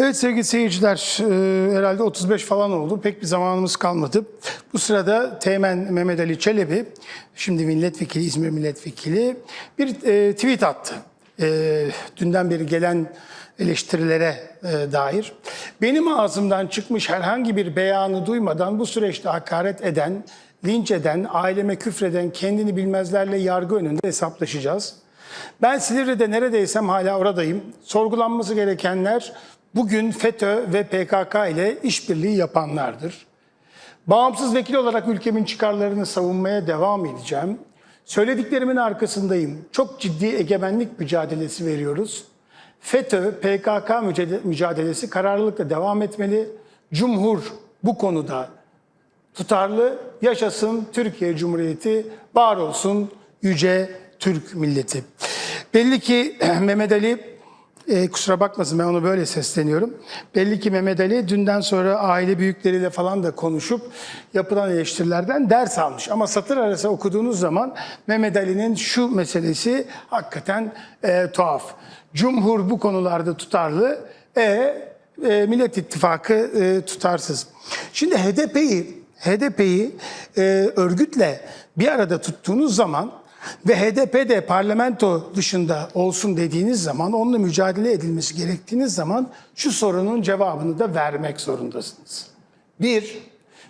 Evet sevgili seyirciler, e, herhalde 35 falan oldu. Pek bir zamanımız kalmadı. Bu sırada Teğmen Mehmet Ali Çelebi, şimdi milletvekili, İzmir milletvekili bir e, tweet attı. E, dünden beri gelen eleştirilere e, dair. Benim ağzımdan çıkmış herhangi bir beyanı duymadan bu süreçte hakaret eden, linç eden, aileme küfreden kendini bilmezlerle yargı önünde hesaplaşacağız. Ben Silivri'de neredeysem hala oradayım. Sorgulanması gerekenler bugün FETÖ ve PKK ile işbirliği yapanlardır. Bağımsız vekil olarak ülkemin çıkarlarını savunmaya devam edeceğim. Söylediklerimin arkasındayım. Çok ciddi egemenlik mücadelesi veriyoruz. FETÖ, PKK mücadele- mücadelesi kararlılıkla devam etmeli. Cumhur bu konuda tutarlı. Yaşasın Türkiye Cumhuriyeti, var olsun yüce Türk milleti. Belli ki Mehmet Ali, e, kusura bakmasın ben onu böyle sesleniyorum. Belli ki Mehmet Ali dünden sonra aile büyükleriyle falan da konuşup yapılan eleştirilerden ders almış. Ama satır arası okuduğunuz zaman Mehmet Ali'nin şu meselesi hakikaten e, tuhaf. Cumhur bu konularda tutarlı, e, e, Millet İttifakı e, tutarsız. Şimdi HDP'yi HDP'yi e, örgütle bir arada tuttuğunuz zaman ve HDP de parlamento dışında olsun dediğiniz zaman, onunla mücadele edilmesi gerektiğiniz zaman şu sorunun cevabını da vermek zorundasınız. Bir,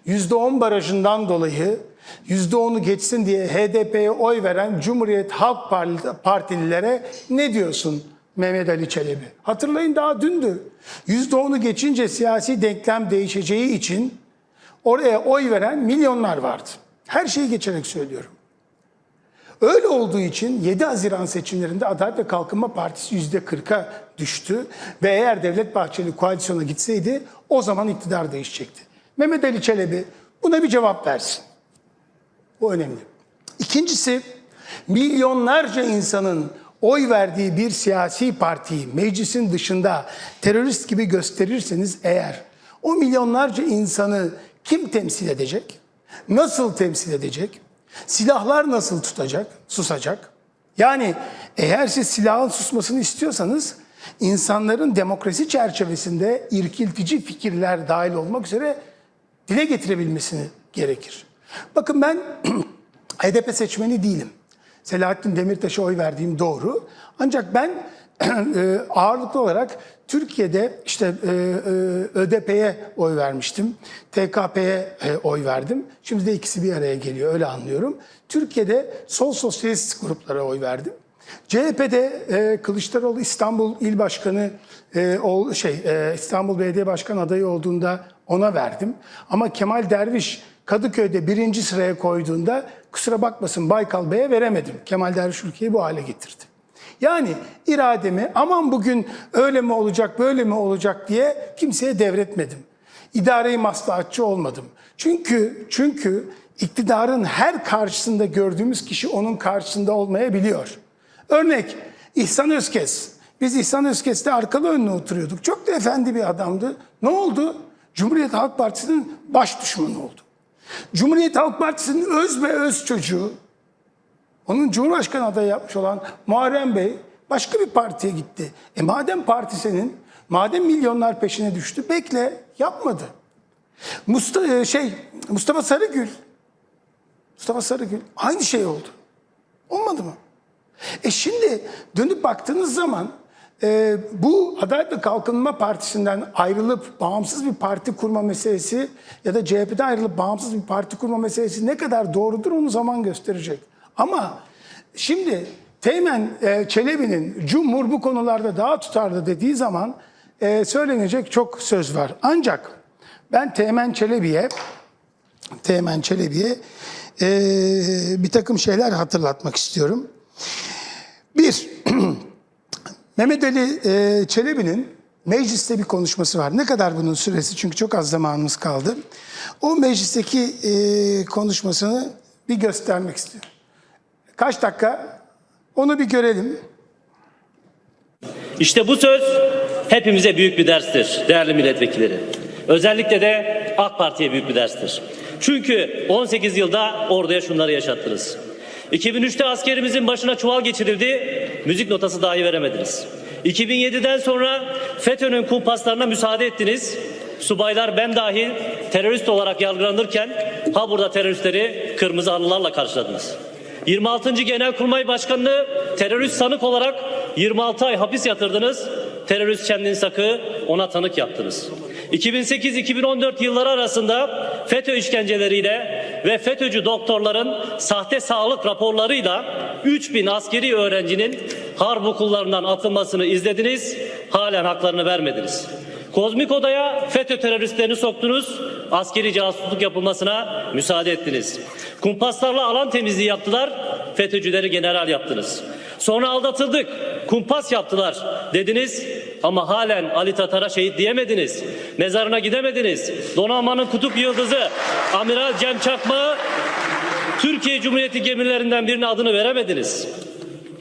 %10 barajından dolayı %10'u geçsin diye HDP'ye oy veren Cumhuriyet Halk Partililere ne diyorsun Mehmet Ali Çelebi? Hatırlayın daha dündü. %10'u geçince siyasi denklem değişeceği için oraya oy veren milyonlar vardı. Her şeyi geçerek söylüyorum. Öyle olduğu için 7 Haziran seçimlerinde Adalet ve Kalkınma Partisi %40'a düştü ve eğer Devlet Bahçeli koalisyona gitseydi o zaman iktidar değişecekti. Mehmet Ali Çelebi buna bir cevap versin. Bu önemli. İkincisi milyonlarca insanın oy verdiği bir siyasi partiyi meclisin dışında terörist gibi gösterirseniz eğer o milyonlarca insanı kim temsil edecek? Nasıl temsil edecek? Silahlar nasıl tutacak, susacak? Yani eğer siz silahın susmasını istiyorsanız insanların demokrasi çerçevesinde irkiltici fikirler dahil olmak üzere dile getirebilmesini gerekir. Bakın ben HDP seçmeni değilim. Selahattin Demirtaş'a oy verdiğim doğru. Ancak ben e, ağırlıklı olarak Türkiye'de işte e, e, ÖDP'ye oy vermiştim. TKP'ye e, oy verdim. Şimdi de ikisi bir araya geliyor öyle anlıyorum. Türkiye'de sol sosyalist gruplara oy verdim. CHP'de e, Kılıçdaroğlu İstanbul İl Başkanı e, ol, şey e, İstanbul Belediye Başkanı adayı olduğunda ona verdim. Ama Kemal Derviş Kadıköy'de birinci sıraya koyduğunda kusura bakmasın Baykal Bey'e veremedim. Kemal Derviş ülkeyi bu hale getirdi. Yani irademi aman bugün öyle mi olacak böyle mi olacak diye kimseye devretmedim. İdareyi maslahatçı olmadım. Çünkü çünkü iktidarın her karşısında gördüğümüz kişi onun karşısında olmayabiliyor. Örnek İhsan Özkes. Biz İhsan Özkes'te arkalı önüne oturuyorduk. Çok da efendi bir adamdı. Ne oldu? Cumhuriyet Halk Partisi'nin baş düşmanı oldu. Cumhuriyet Halk Partisi'nin öz ve öz çocuğu, onun Cumhurbaşkanı adayı yapmış olan Muharrem Bey başka bir partiye gitti. E madem parti senin, madem milyonlar peşine düştü, bekle, yapmadı. Mustafa, şey, Mustafa Sarıgül, Mustafa Sarıgül aynı şey oldu. Olmadı mı? E şimdi dönüp baktığınız zaman e, bu Adalet ve Kalkınma Partisi'nden ayrılıp bağımsız bir parti kurma meselesi ya da CHP'den ayrılıp bağımsız bir parti kurma meselesi ne kadar doğrudur onu zaman gösterecek. Ama şimdi Teğmen e, Çelebi'nin Cumhur bu konularda daha tutarlı dediği zaman e, söylenecek çok söz var. Ancak ben Teğmen Çelebi'ye Teğmen Çelebi'ye e, bir takım şeyler hatırlatmak istiyorum. Bir, Mehmet Ali e, Çelebi'nin mecliste bir konuşması var. Ne kadar bunun süresi? Çünkü çok az zamanımız kaldı. O meclisteki e, konuşmasını bir göstermek istiyorum. Kaç dakika? Onu bir görelim. İşte bu söz hepimize büyük bir derstir değerli milletvekilleri. Özellikle de AK Parti'ye büyük bir derstir. Çünkü 18 yılda orduya şunları yaşattınız. 2003'te askerimizin başına çuval geçirildi, müzik notası dahi veremediniz. 2007'den sonra FETÖ'nün kumpaslarına müsaade ettiniz. Subaylar ben dahil terörist olarak yargılanırken ha burada teröristleri kırmızı halılarla karşıladınız. 26. Genelkurmay Başkanı'nı terörist sanık olarak 26 ay hapis yatırdınız. Terörist Şemdin Sak'ı ona tanık yaptınız. 2008-2014 yılları arasında FETÖ işkenceleriyle ve FETÖ'cü doktorların sahte sağlık raporlarıyla 3000 askeri öğrencinin harp okullarından atılmasını izlediniz, halen haklarını vermediniz. Kozmik odaya FETÖ teröristlerini soktunuz, askeri casusluk yapılmasına müsaade ettiniz. Kumpaslarla alan temizliği yaptılar, FETÖ'cüleri general yaptınız. Sonra aldatıldık, kumpas yaptılar dediniz ama halen Ali Tatar'a şehit diyemediniz. Mezarına gidemediniz. Donanmanın kutup yıldızı Amiral Cem Çakma Türkiye Cumhuriyeti gemilerinden birine adını veremediniz.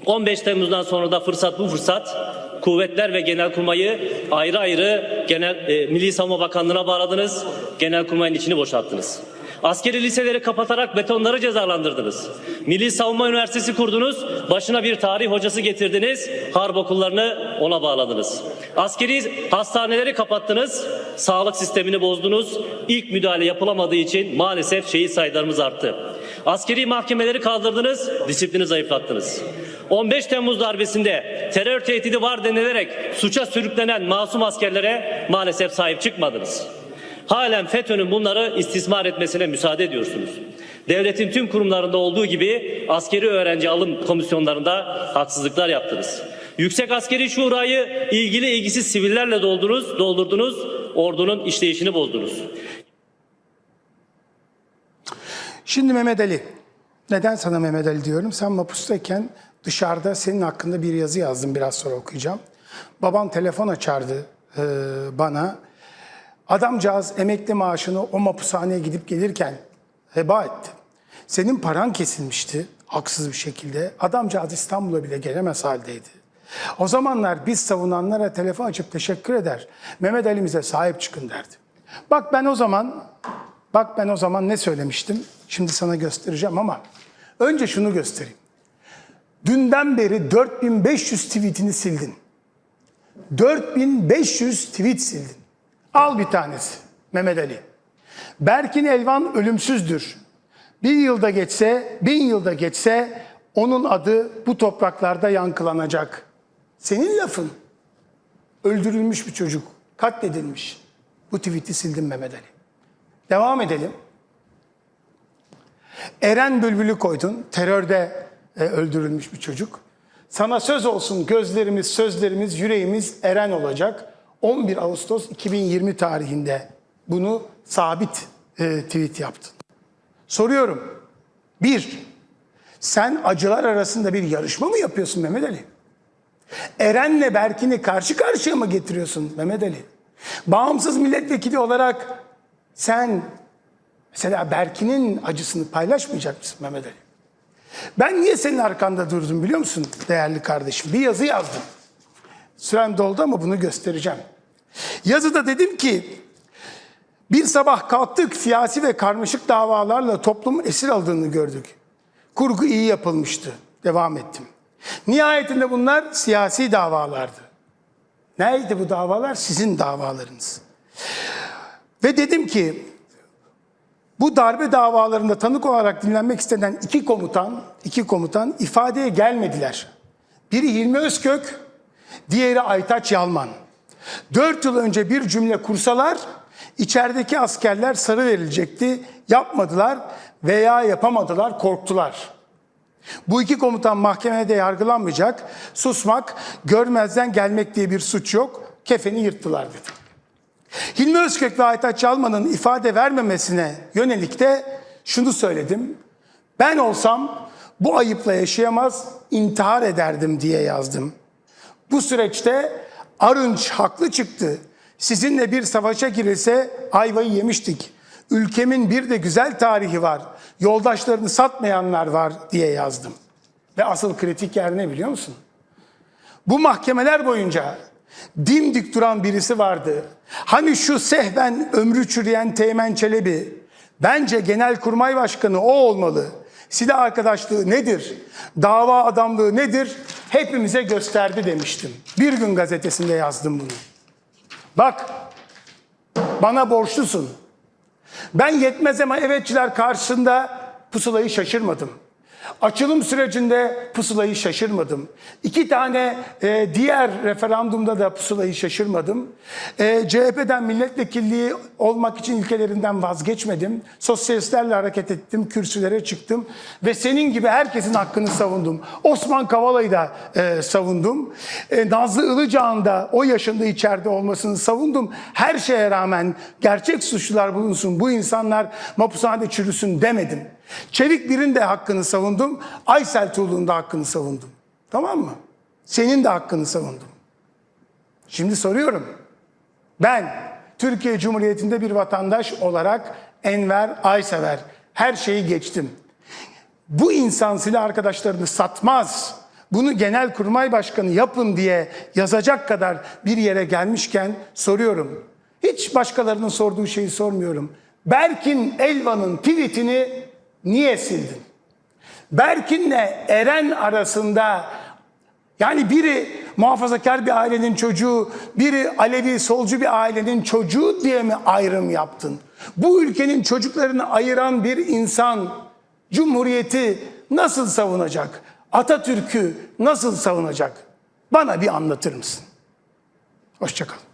15 Temmuz'dan sonra da fırsat bu fırsat kuvvetler ve genelkurmayı ayrı ayrı genel e, Milli Savunma Bakanlığı'na bağladınız. Genelkurmayın içini boşalttınız. Askeri liseleri kapatarak betonları cezalandırdınız. Milli Savunma Üniversitesi kurdunuz. Başına bir tarih hocası getirdiniz. Harp okullarını ona bağladınız. Askeri hastaneleri kapattınız. Sağlık sistemini bozdunuz. İlk müdahale yapılamadığı için maalesef şehit sayılarımız arttı. Askeri mahkemeleri kaldırdınız, disiplini zayıflattınız. 15 Temmuz darbesinde terör tehdidi var denilerek suça sürüklenen masum askerlere maalesef sahip çıkmadınız. Halen FETÖ'nün bunları istismar etmesine müsaade ediyorsunuz. Devletin tüm kurumlarında olduğu gibi askeri öğrenci alım komisyonlarında haksızlıklar yaptınız. Yüksek Askeri Şura'yı ilgili ilgisiz sivillerle doldurdunuz, doldurdunuz, ordunun işleyişini bozdunuz. Şimdi Mehmet Ali. Neden sana Mehmet Ali diyorum? Sen mapustayken dışarıda senin hakkında bir yazı yazdım biraz sonra okuyacağım. Baban telefon açardı e, bana. Adamcağız emekli maaşını o mapushaneye gidip gelirken heba etti. Senin paran kesilmişti haksız bir şekilde. Adamcağız İstanbul'a bile gelemez haldeydi. O zamanlar biz savunanlara telefon açıp teşekkür eder. Mehmet Ali'mize sahip çıkın derdi. Bak ben o zaman Bak ben o zaman ne söylemiştim? Şimdi sana göstereceğim ama önce şunu göstereyim. Dünden beri 4500 tweetini sildin. 4500 tweet sildin. Al bir tanesi Mehmet Ali. Berkin Elvan ölümsüzdür. Bir yılda geçse, bin yılda geçse onun adı bu topraklarda yankılanacak. Senin lafın. Öldürülmüş bir çocuk, katledilmiş. Bu tweet'i sildim Mehmet Ali. Devam edelim. Eren Bülbül'ü koydun. Terörde e, öldürülmüş bir çocuk. Sana söz olsun gözlerimiz, sözlerimiz, yüreğimiz Eren olacak. 11 Ağustos 2020 tarihinde bunu sabit e, tweet yaptın. Soruyorum. Bir, sen acılar arasında bir yarışma mı yapıyorsun Mehmet Ali? Eren'le Berkin'i karşı karşıya mı getiriyorsun Mehmet Ali? Bağımsız milletvekili olarak sen mesela Berkin'in acısını paylaşmayacak mısın Mehmet Ali? Ben niye senin arkanda durdum biliyor musun değerli kardeşim? Bir yazı yazdım. Sürem doldu ama bunu göstereceğim. Yazıda dedim ki bir sabah kalktık siyasi ve karmaşık davalarla toplum esir aldığını gördük. Kurgu iyi yapılmıştı. Devam ettim. Nihayetinde bunlar siyasi davalardı. Neydi bu davalar? Sizin davalarınız. Ve dedim ki bu darbe davalarında tanık olarak dinlenmek istenen iki komutan, iki komutan ifadeye gelmediler. Biri Hilmi Özkök, diğeri Aytaç Yalman. Dört yıl önce bir cümle kursalar içerideki askerler sarı verilecekti. Yapmadılar veya yapamadılar, korktular. Bu iki komutan mahkemede yargılanmayacak. Susmak, görmezden gelmek diye bir suç yok. Kefeni yırttılar dedi. Hilmi Özkök ve Aytaç Çalman'ın ifade vermemesine yönelik de şunu söyledim. Ben olsam bu ayıpla yaşayamaz, intihar ederdim diye yazdım. Bu süreçte Arınç haklı çıktı. Sizinle bir savaşa girilse ayvayı yemiştik. Ülkemin bir de güzel tarihi var. Yoldaşlarını satmayanlar var diye yazdım. Ve asıl kritik yer ne biliyor musun? Bu mahkemeler boyunca dimdik duran birisi vardı. Hani şu sehven ömrü çürüyen Teğmen Çelebi. Bence Genelkurmay Başkanı o olmalı. Silah arkadaşlığı nedir, dava adamlığı nedir hepimize gösterdi demiştim. Bir gün gazetesinde yazdım bunu. Bak, bana borçlusun. Ben yetmez ama evetçiler karşısında pusulayı şaşırmadım. Açılım sürecinde pusulayı şaşırmadım. İki tane e, diğer referandumda da pusulayı şaşırmadım. E, CHP'den milletvekilliği olmak için ilkelerinden vazgeçmedim. Sosyalistlerle hareket ettim, kürsülere çıktım ve senin gibi herkesin hakkını savundum. Osman Kavala'yı da e, savundum. E, Nazlı Ilıcağ'ın da o yaşında içeride olmasını savundum. Her şeye rağmen gerçek suçlular bulunsun, bu insanlar mapushanede çürüsün demedim. Çevik Bir'in de hakkını savundum. Aysel Tuğlu'nun da hakkını savundum. Tamam mı? Senin de hakkını savundum. Şimdi soruyorum. Ben Türkiye Cumhuriyeti'nde bir vatandaş olarak Enver Aysever her şeyi geçtim. Bu insan silah arkadaşlarını satmaz. Bunu Genelkurmay Başkanı yapın diye yazacak kadar bir yere gelmişken soruyorum. Hiç başkalarının sorduğu şeyi sormuyorum. Berkin Elvan'ın tweetini niye sildin? Berkin'le Eren arasında yani biri muhafazakar bir ailenin çocuğu, biri Alevi solcu bir ailenin çocuğu diye mi ayrım yaptın? Bu ülkenin çocuklarını ayıran bir insan Cumhuriyeti nasıl savunacak? Atatürk'ü nasıl savunacak? Bana bir anlatır mısın? Hoşçakal.